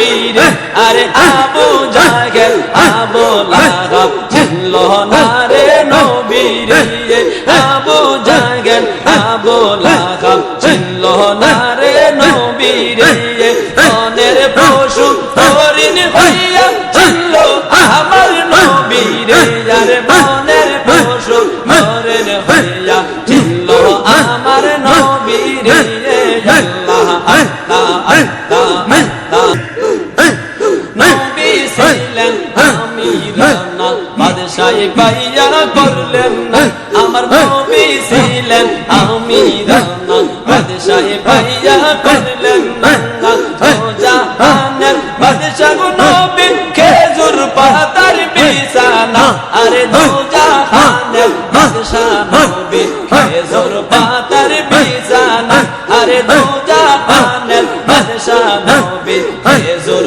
বীর আরে আবু জাহেল, আবু লাহাব ছিল না রে নবীর ইয়ে। আবু জাহেল, আবু লাহাব ছিল না রে নবীর ইয়ে। মনের পশু হরিণ হইয়া ছিল আমার নবীর ইয়ে। আরে মনের পশু হরিণ হইয়া ছিল আমার নবীর আশায় পাইয়া করলেন না আমার নবী ছিলেন আমি রানা বাদশায় পাইয়া করলেন না জাহানের বাদশাহ নবী খেজুর পাতার বিছানা আরে দু জাহানের বাদশাহ নবী খেজুর পাতার বিছানা আরে দু জাহানের বাদশাহ নবী খেজুর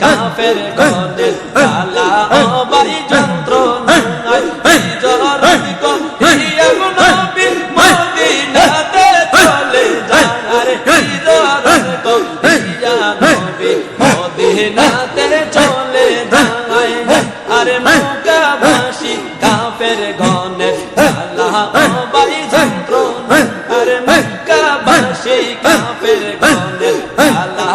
কাফের গনের কালা ও বাই জন মেহনাতে চলে যায়। আর নৌকা ভাসি কাপের গনে আল্লাহ বাই যন্ত্র আর নৌকা ভাসি কাপের গনে আল্লাহ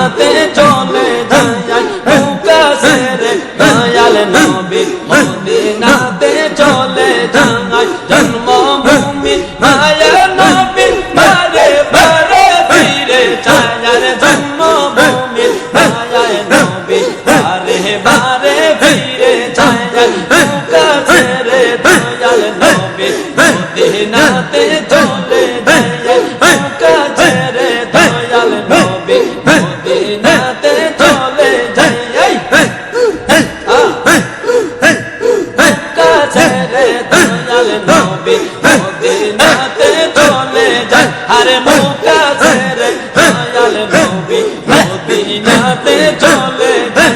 নবী মদিনাতে চলে যান আরে নৌকা ছেড়ে দয়াল নবী মদিনাতে চলে যান